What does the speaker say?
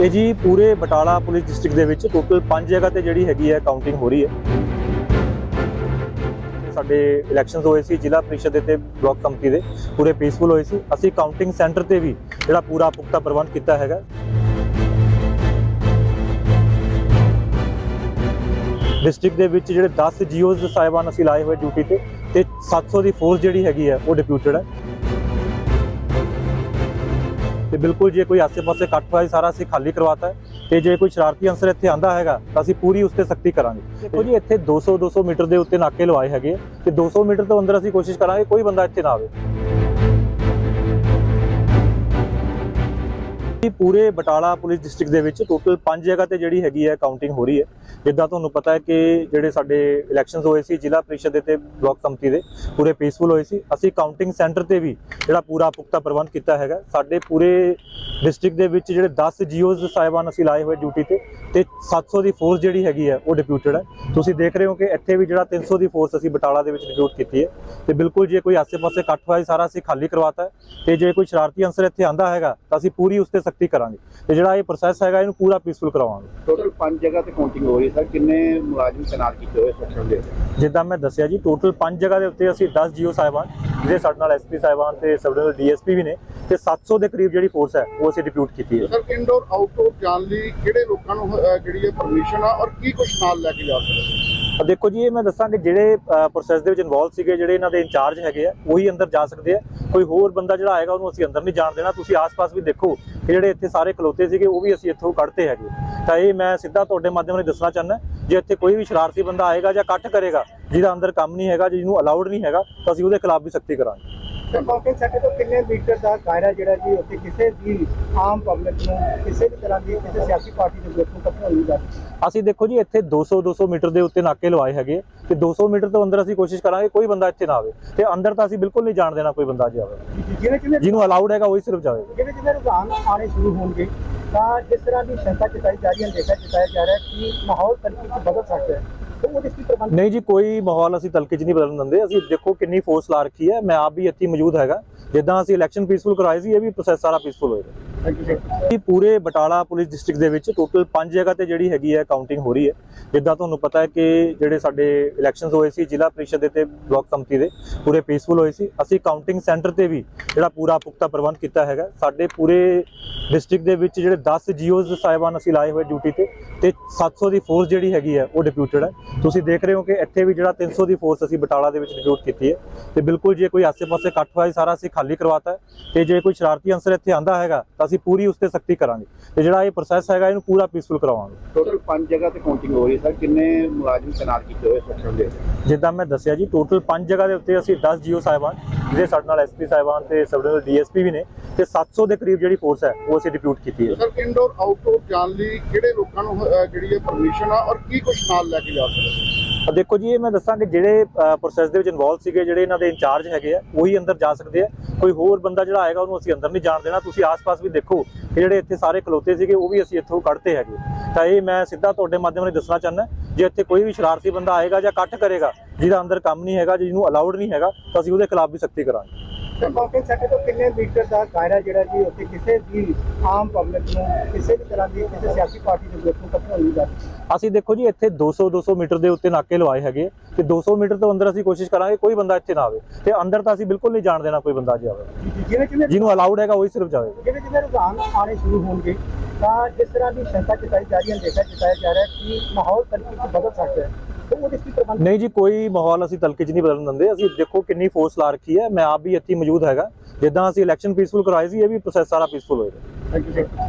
ਇਹ ਜੀ ਪੂਰੇ ਬਟਾਲਾ ਪੁਲਿਸ ਡਿਸਟ੍ਰਿਕਟ ਦੇ ਵਿੱਚ ਟੋਟਲ 5 ਜਗ੍ਹਾ ਤੇ ਜਿਹੜੀ ਹੈਗੀ ਹੈ ਕਾਊਂਟਿੰਗ ਹੋ ਰਹੀ ਹੈ। ਸਾਡੇ ਇਲੈਕਸ਼ਨਸ ਹੋਏ ਸੀ, ਜ਼ਿਲ੍ਹਾ ਪ੍ਰੀਸ਼ਦ ਦੇ ਤੇ ਬਲਾਕ ਕਮੇਟੀ ਦੇ ਪੂਰੇ ਪੀਸਫੁਲ ਹੋਏ ਸੀ। ਅਸੀਂ ਕਾਊਂਟਿੰਗ ਸੈਂਟਰ ਤੇ ਵੀ ਜਿਹੜਾ ਪੂਰਾ ਪੁਖਤਾ ਪ੍ਰਬੰਧ ਕੀਤਾ ਹੈਗਾ। ਡਿਸਟ੍ਰਿਕਟ ਦੇ ਵਿੱਚ ਜਿਹੜੇ 10 ਜੀਓਜ਼ ਸਾਹਿਬਾਨ ਅਸੀਂ ਲਾਏ ਹੋਏ ਡਿਊਟੀ ਤੇ ਤੇ 700 ਦੀ ਫੋਰਸ ਜਿਹੜੀ ਹੈਗੀ ਹੈ, ਉਹ ਡਿਪਿਊਟਡ ਹੈ। ਤੇ ਬਿਲਕੁਲ ਜੇ ਕੋਈ ਆਸੇ-ਪਾਸੇ ਕੱਟ ਹੋਇਆ ਸਾਰਾ ਅਸੀਂ ਖਾਲੀ ਕਰਵਾਤਾ ਹੈ ਤੇ ਜੇ ਕੋਈ ਸ਼ਰਾਰਤੀ ਅੰਸਰ ਇੱਥੇ ਆਂਦਾ ਹੈਗਾ, ਤਾਂ ਅਸੀਂ ਪੂਰੀ ਉਸ ਤੇ ਸਖਤੀ ਕਰਾਂਗੇ। ਦੇਖੋ ਜੀ, ਇੱਥੇ 200 200 ਮੀਟਰ ਦੇ ਉੱਤੇ ਨਾਕੇ ਲਵਾਏ ਹੈਗੇ ਆ ਤੇ 200 ਮੀਟਰ ਤੋਂ ਅੰਦਰ ਅਸੀਂ ਕੋਸ਼ਿਸ਼ ਕਰਾਂਗੇ ਕੋਈ ਬੰਦਾ ਇੱਥੇ ਨਾ ਆਵੇ। ਇਹ ਪੂਰੇ ਬਟਾਲਾ ਪੁਲਿਸ ਡਿਸਟ੍ਰਿਕਟ ਦੇ ਵਿੱਚ ਟੋਟਲ 5 ਜਗ੍ਹਾ ਤੇ ਜਿਹੜੀ ਹੈਗੀ ਹੈ ਕਾਊਂਟਿੰਗ ਹੋ ਰਹੀ ਹੈ। ਜਿੱਦਾਂ ਤੁਹਾਨੂੰ ਪਤਾ ਹੈ ਕਿ ਜਿਹੜੇ ਸਾਡੇ ਇਲੈਕਸ਼ਨਸ ਹੋਏ ਸੀ, ਜ਼ਿਲ੍ਹਾ ਪ੍ਰੀਸ਼ਦ ਦੇ ਤੇ ਬਲਾਕ ਕਮੇਟੀ ਦੇ ਪੂਰੇ ਪੀਸਫੁਲ ਹੋਏ ਸੀ। ਅਸੀਂ ਕਾਊਂਟਿੰਗ ਸੈਂਟਰ ਤੇ ਵੀ ਜਿਹੜਾ ਪੂਰਾ ਪੁਖਤਾ ਪ੍ਰਬੰਧ ਕੀਤਾ ਹੈਗਾ। ਸਾਡੇ ਪੂਰੇ ਡਿਸਟ੍ਰਿਕਟ ਦੇ ਵਿੱਚ ਜਿਹੜੇ 10 ਜੀਓਜ਼ ਸਾਹਿਬਾਨ ਅਸੀਂ ਲਾਏ ਹੋਏ ਡਿਊਟੀ ਤੇ ਤੇ 700 ਦੀ ਫੋਰਸ ਜਿਹੜੀ ਹੈਗੀ ਹੈ, ਉਹ ਡਿਪਿਊਟਡ ਹੈ। ਤੁਸੀਂ ਦੇਖ ਰਹੇ ਹੋ ਕਿ ਇੱਥੇ ਵੀ ਜਿਹੜਾ 300 ਦੀ ਫੋਰਸ ਅਸੀਂ ਬਟਾਲਾ ਦੇ ਵਿੱਚ ਡਿਪਿਊਟ ਕੀਤੀ ਹੈ। ਤੇ ਬਿਲਕੁਲ ਜੇ ਕੋਈ ਆਸੇ-ਪਾਸੇ ਇਕੱਠ ਹੋਇਆ ਸਾਰਾ ਅਸੀਂ ਖਾਲੀ ਕਰਵਾਤਾ ਹੈ। ਤੇ ਜੇ ਕੋਈ ਸ਼ਰਾਰਤੀ ਅੰਸਰ ਇੱਥੇ ਆਂਦਾ ਹੈਗਾ, ਤਾਂ ਅਸੀਂ ਪੂਰੀ ਉਸ ਤੇ ਸਖਤੀ ਕਰਾਂਗੇ ਤੇ ਜਿਹੜਾ ਇਹ ਪ੍ਰੋਸੈਸ ਹੈਗਾ ਇਹਨੂੰ ਪੂਰਾ ਪੀਸਫੁਲ ਕਰਵਾਵਾਂਗੇ ਟੋਟਲ 5 ਜਗ੍ਹਾ ਤੇ ਕਾਊਂਟਿੰਗ ਹੋ ਰਹੀ ਹੈ ਸਰ। ਕਿੰਨੇ ਮੁਲਾਜ਼ਮ ਤੈਨਾਤ ਕੀਤੇ ਹੋਏ ਸੈਕਸ਼ਨ ਦੇ ਜਿੱਦਾਂ ਮੈਂ ਦੱਸਿਆ ਜੀ ਟੋਟਲ 5 ਜਗ੍ਹਾ ਦੇ ਉੱਤੇ ਅਸੀਂ 10 ਜੀਓ ਸਾਹਿਬਾਨ ਜਿਹਦੇ ਸਾਡੇ ਨਾਲ ਐਸਪੀ ਸਾਹਿਬਾਨ ਤੇ ਸਬ ਡਿਵੀਜ਼ਨਲ ਡੀਐਸਪੀ ਵੀ ਨੇ ਤੇ 700 ਦੇ ਕਰੀਬ ਜਿਹੜੀ ਫੋਰਸ ਹੈ ਉਹ ਅਸੀਂ ਡਿਪਿਊਟ ਕੀਤੀ ਹੈ। ਸਰ ਇਨਡੋਰ ਆਊਟਡੋਰ ਜਾਣ ਲਈ ਕਿਹੜੇ ਲੋਕਾਂ ਨੂੰ ਜਿਹੜੀ ਹੈ ਪਰਮਿਸ਼ਨ ਆ ਔਰ ਕੀ ਕੁਝ ਨਾਲ ਲੈ ਕੇ ਜਾ ਸਕਦੇ ਦੇਖੋ ਜੀ, ਇਹ ਮੈਂ ਦੱਸਾਂ ਕਿ ਜਿਹੜੇ ਪ੍ਰੋਸੈਸ ਦੇ ਵਿੱਚ ਇਨਵੋਲਵ ਸੀਗੇ, ਜਿਹੜੇ ਇਹਨਾਂ ਦੇ ਇੰਚਾਰਜ ਹੈਗੇ ਆ, ਉਹੀ ਅੰਦਰ ਜਾ ਸਕਦੇ ਆ। ਕੋਈ ਹੋਰ ਬੰਦਾ ਜਿਹੜਾ ਆਏਗਾ, ਉਹਨੂੰ ਅਸੀਂ ਅੰਦਰ ਨਹੀਂ ਜਾਣ ਦੇਣਾ। ਤੁਸੀਂ ਆਸ-ਪਾਸ ਵੀ ਦੇਖੋ ਕਿ ਜਿਹੜੇ ਇੱਥੇ ਸਾਰੇ ਖਲੋਤੇ ਸੀਗੇ, ਉਹ ਵੀ ਅਸੀਂ ਇੱਥੋਂ ਕੱਢਤੇ ਹੈਗੇ। ਤਾਂ ਇਹ ਮੈਂ ਸਿੱਧਾ ਤੁਹਾਡੇ ਮਾਧਿਅਮ ਨਾਲ ਦੱਸਣਾ ਚਾਹੁੰਦਾ, ਜੇ ਇੱਥੇ ਕੋਈ ਵੀ ਸ਼ਰਾਰਤੀ ਬੰਦਾ ਆਏਗਾ ਜਾਂ ਇਕੱਠ ਕਰੇਗਾ, ਜਿਹਦਾ ਅੰਦਰ ਕੰਮ ਨਹੀਂ ਹੈਗਾ, ਜਿਹਨੂੰ ਅਲਾਉਡ ਨਹੀਂ ਹੈਗਾ, ਤਾਂ ਅਸੀਂ ਉਹਦੇ ਖਿਲਾਫ ਵੀ ਸਖਤੀ ਕਰਾਂਗੇ। ਤੇ ਕਾਊਂਟਿੰਗ ਸੈਂਟਰ ਤੋਂ ਕਿੰਨੇ ਮੀਟਰ ਦਾ ਦਾਇਰਾ ਜਿਹੜਾ ਜੀ ਉੱਥੇ ਕਿਸੇ ਵੀ ਆਮ ਪਬਲਿਕ ਨੂੰ ਕਿਸੇ ਵੀ ਤਰ੍ਹਾਂ ਦੀ ਕਿਸੇ ਸਿਆਸੀ ਪਾਰਟੀ ਦੇ ਗਰੁੱਪ ਨੂੰ ਕੱਢਣ ਨਹੀਂ ਜਾਂਦੀ ਅਸੀਂ ਦੇਖੋ ਜੀ ਇੱਥੇ 200 200 ਮੀਟਰ ਦੇ ਉੱਤੇ ਨਾਕੇ ਲਵਾਏ ਹੈਗੇ ਤੇ 200 ਮੀਟਰ ਤੋਂ ਅੰਦਰ ਅਸੀਂ ਕੋਸ਼ਿਸ਼ ਕਰਾਂਗੇ ਕੋਈ ਬੰਦਾ ਇੱਥੇ ਨਾ ਆਵੇ ਤੇ ਅੰਦਰ ਤਾਂ ਅਸੀਂ ਬਿਲਕੁਲ ਨਹੀਂ ਜਾਣ ਦੇਣਾ ਕੋਈ ਬੰਦਾ ਜਿਵੇਂ ਜਿਵੇਂ ਜਿਹਨੂੰ ਅਲਾਉਡ ਹੈਗਾ ਉਹੀ ਸਿਰਫ ਜਾਵੇਗਾ। ਜਿਵੇਂ ਜਿਵੇਂ ਰੁਝਾਨ ਆਣੇ ਸ਼ੁਰੂ ਹੋਣਗੇ ਤਾਂ ਜਿਸ ਤਰ੍ਹਾਂ ਦੀ ਸ਼ੰਕਾ ਜਤਾਈ ਜਾ ਰਹੀ ਹੈ ਦੇਖਿਆ ਜਤਾਇਆ ਜਾ ਰਿਹਾ ਕਿ ਮਾਹੌਲ ਤਨਕੀ ਚ ਬਦਲ ਸਕਦਾ ਹੈ। ਨਹੀਂ ਜੀ, ਕੋਈ ਮਾਹੌਲ ਅਸੀਂ ਤਲਕੇ 'ਚ ਨਹੀਂ ਬਦਲਣ ਦਿੰਦੇ। ਅਸੀਂ ਦੇਖੋ ਕਿੰਨੀ ਫੋਰਸ ਲਾ ਰੱਖੀ ਹੈ। ਮੈਂ ਆਪ ਵੀ ਇੱਥੇ ਮੌਜੂਦ ਹੈਗਾ। ਜਿੱਦਾਂ ਅਸੀਂ ਇਲੈਕਸ਼ਨ ਪੀਸਫੁਲ ਕਰਵਾਏ ਸੀ, ਇਹ ਵੀ ਪ੍ਰੋਸੈਸ ਸਾਰਾ ਪੀਸਫੁਲ ਹੋਏਗਾ ਥੈਂਕ ਪੂਰੇ ਬਟਾਲਾ ਪੁਲਿਸ ਡਿਸਟ੍ਰਿਕਟ ਦੇ ਵਿੱਚ ਟੋਟਲ 5 ਜਗ੍ਹਾ ਤੇ ਜਿਹੜੀ ਹੈਗੀ ਹੈ ਕਾਊਂਟਿੰਗ ਹੋ ਰਹੀ ਹੈ। ਜਿੱਦਾਂ ਤੁਹਾਨੂੰ ਪਤਾ ਹੈ ਕਿ ਜਿਹੜੇ ਸਾਡੇ ਇਲੈਕਸ਼ਨਸ ਹੋਏ ਸੀ, ਜ਼ਿਲ੍ਹਾ ਪ੍ਰੀਸ਼ਦ ਦੇ ਤੇ ਬਲਾਕ ਕਮੇਟੀ ਦੇ ਪੂਰੇ ਪੀਸਫੁਲ ਹੋਏ ਸੀ। ਅਸੀਂ ਕਾਊਂਟਿੰਗ ਸੈਂਟਰ ਤੇ ਵੀ ਜਿਹੜਾ ਪੂਰਾ ਪੁਖਤਾ ਪ੍ਰਬੰਧ ਕੀਤਾ ਹੈਗਾ। ਸਾਡੇ ਪੂਰੇ ਡਿਸਟ੍ਰਿਕਟ ਦੇ ਵਿੱਚ ਜਿਹੜੇ 10 ਜੀਓਜ਼ ਸਾਹਿਬਾਨ ਅਸੀਂ ਲਾਏ ਹੋਏ ਡਿਊਟੀ ਤੇ ਤੇ 700 ਦੀ ਫੋਰਸ ਜਿਹੜੀ ਹੈਗੀ ਹੈ, ਉਹ ਡਿਪਿਊਟਡ ਹੈ। ਤੁਸੀਂ ਦੇਖ ਰਹੇ ਹੋ ਕਿ ਇੱਥੇ ਵੀ ਜਿਹੜਾ 300 ਦੀ ਫੋਰਸ ਅਸੀਂ ਬਟਾਲਾ ਦੇ ਵਿੱਚ ਡਿਪਿਊਟ ਕੀਤੀ ਹੈ। ਤੇ ਬਿਲਕੁਲ ਜੇ ਕੋਈ ਆਸੇ-ਪਾਸੇ ਇਕੱਠ ਹੋਇਆ, ਸਾਰਾ ਅਸੀਂ ਖਾਲੀ ਕਰਵਾਤਾ ਹੈ। ਤੇ ਜੇ ਕੋਈ ਸ਼ਰਾਰਤੀ ਅੰਸਰ ਇੱਥੇ ਆਂਦਾ ਹੈਗਾ, ਤਾਂ ਅਸੀਂ ਪੂਰੀ ਉਸ ਤੇ ਸਖਤੀ ਕਰਾਂਗੇ ਤੇ ਜਿਹੜਾ ਇਹ ਪ੍ਰੋਸੈਸ ਹੈਗਾ ਇਹਨੂੰ ਪੂਰਾ ਪੀਸਫੁਲ ਕਰਵਾਵਾਂਗੇ ਟੋਟਲ 5 ਜਗ੍ਹਾ ਤੇ ਕਾਊਂਟਿੰਗ ਹੋ ਰਹੀ ਹੈ ਸਰ। ਕਿੰਨੇ ਮੁਲਾਜ਼ਮ ਤੈਨਾਤ ਕੀਤੇ ਹੋਏ ਸੈਕਸ਼ਨ ਦੇ ਜਿੱਦਾਂ ਮੈਂ ਦੱਸਿਆ ਜੀ ਟੋਟਲ 5 ਜਗ੍ਹਾ ਦੇ ਉੱਤੇ ਅਸੀਂ 10 ਜੀਓ ਸਾਹਿਬਾਨ ਜਿਹਦੇ ਸਾਡੇ ਨਾਲ ਐਸਪੀ ਸਾਹਿਬਾਨ ਤੇ ਸਬ ਡਿਵੀਜ਼ਨਲ ਡੀਐਸਪੀ ਵੀ ਨੇ ਤੇ 700 ਦੇ ਕਰੀਬ ਜਿਹੜੀ ਫੋਰਸ ਹੈ ਉਹ ਅਸੀਂ ਡਿਪਿਊਟ ਕੀਤੀ ਹੈ। ਸਰ ਇਨਡੋਰ ਆਊਟਡੋਰ ਜਾਣ ਲਈ ਕਿਹੜੇ ਲੋਕਾਂ ਨੂੰ ਜਿਹੜੀ ਹੈ ਪਰਮਿਸ਼ਨ ਆ ਔਰ ਕੀ ਕੁਝ ਨਾਲ ਲੈ ਕੇ ਜਾ ਸਕਦੇ ਦੇਖੋ ਜੀ, ਇਹ ਮੈਂ ਦੱਸਾਂ ਕਿ ਜਿਹੜੇ ਪ੍ਰੋਸੈਸ ਦੇ ਵਿੱਚ ਇਨਵੋਲਵ ਸੀਗੇ, ਜਿਹੜੇ ਇਹਨਾਂ ਦੇ ਇੰਚਾਰਜ ਹੈਗੇ ਆ, ਉਹੀ ਅੰਦਰ ਜਾ ਸਕਦੇ ਆ। ਕੋਈ ਹੋਰ ਬੰਦਾ ਜਿਹੜਾ ਆਏਗਾ, ਉਹਨੂੰ ਅਸੀਂ ਅੰਦਰ ਨਹੀਂ ਜਾਣ ਦੇਣਾ। ਤੁਸੀਂ ਆਸ-ਪਾਸ ਵੀ ਦੇਖੋ ਕਿ ਜਿਹੜੇ ਇੱਥੇ ਸਾਰੇ ਖਲੋਤੇ ਸੀਗੇ, ਉਹ ਵੀ ਅਸੀਂ ਇੱਥੋਂ ਕੱਢਤੇ ਹੈਗੇ। ਤਾਂ ਇਹ ਮੈਂ ਸਿੱਧਾ ਤੁਹਾਡੇ ਮਾਧਿਅਮ ਨਾਲ ਦੱਸਣਾ ਚਾਹੁੰਦਾ, ਜੇ ਇੱਥੇ ਕੋਈ ਵੀ ਸ਼ਰਾਰਤੀ ਬੰਦਾ ਆਏਗਾ ਜਾਂ ਇਕੱਠ ਕਰੇਗਾ, ਜਿਹਦਾ ਅੰਦਰ ਕੰਮ ਨਹੀਂ ਹੈਗਾ, ਜਿਹਨੂੰ ਅਲਾਉਡ ਨਹੀਂ ਹੈਗਾ, ਤਾਂ ਅਸੀਂ ਉਹਦੇ ਖਿਲਾਫ ਵੀ ਸਖਤੀ ਕਰਾਂਗੇ। ਤੇ ਕਾਊਂਟਿੰਗ ਸੈਂਟਰ ਤੋਂ ਕਿੰਨੇ ਮੀਟਰ ਦਾ ਦਾਇਰਾ ਜਿਹੜਾ ਜੀ ਉੱਥੇ ਕਿਸੇ ਵੀ ਆਮ ਪਬਲਿਕ ਨੂੰ ਕਿਸੇ ਵੀ ਤਰ੍ਹਾਂ ਦੀ ਕਿਸੇ ਸਿਆਸੀ ਪਾਰਟੀ ਦੇ ਗਰੁੱਪ ਨੂੰ ਕੱਢਣ ਨਹੀਂ ਜਾਂਦੀ ਅਸੀਂ ਦੇਖੋ ਜੀ ਇੱਥੇ 200 200 ਮੀਟਰ ਦੇ ਉੱਤੇ ਨਾਕੇ ਲਵਾਏ ਹੈਗੇ ਤੇ 200 ਮੀਟਰ ਤੋਂ ਅੰਦਰ ਅਸੀਂ ਕੋਸ਼ਿਸ਼ ਕਰਾਂਗੇ ਕੋਈ ਬੰਦਾ ਇੱਥੇ ਨਾ ਆਵੇ ਤੇ ਅੰਦਰ ਤਾਂ ਅਸੀਂ ਬਿਲਕੁਲ ਨਹੀਂ ਜਾਣ ਦੇਣਾ ਕੋਈ ਬੰਦਾ ਜਿਵੇਂ ਜਿਵੇਂ ਜਿਹਨੂੰ ਅਲਾਉਡ ਹੈਗਾ ਉਹੀ ਸਿਰਫ ਜਾਵੇਗਾ। ਜਿਵੇਂ ਜਿਵੇਂ ਰੁਝਾਨ ਆਣੇ ਸ਼ੁਰੂ ਹੋਣਗੇ ਤਾਂ ਜਿਸ ਤਰ੍ਹਾਂ ਦੀ ਸ਼ੰਕਾ ਜਤਾਈ ਜਾ ਰਹੀ ਹੈ ਦੇਖਿਆ ਜਤਾਇਆ ਜਾ ਰਿਹਾ ਕਿ ਮਾਹੌਲ ਤਨਕੀ ਚ ਬਦਲ ਸਕਦਾ ਹੈ। ਉਹਦੇ ਕੀ ਪ੍ਰਬੰਧ? ਨਹੀਂ ਜੀ ਕੋਈ ਮਾਹੌਲ ਅਸੀਂ ਤਲਕੇ 'ਚ ਨਹੀਂ ਬਦਲਣ ਦਿੰਦੇ। ਅਸੀਂ ਦੇਖੋ ਕਿੰਨੀ ਫੋਰਸ ਲਾ ਰੱਖੀ ਹੈ। ਮੈਂ ਆਪ ਵੀ ਇੱਥੇ ਮੌਜੂਦ ਹੈਗਾ। ਜਿੱਦਾਂ ਅਸੀਂ ਇਲੈਕਸ਼ਨ ਪੀਸਫੁਲ ਕਰਵਾਏ ਸੀ ਇਹ ਵੀ ਪ੍ਰੋਸੈਸ ਸਾਰਾ ਪੀਸਫੁਲ ਹੋਏਗਾ ਥੈਂਕ ਯੂ ਸਰ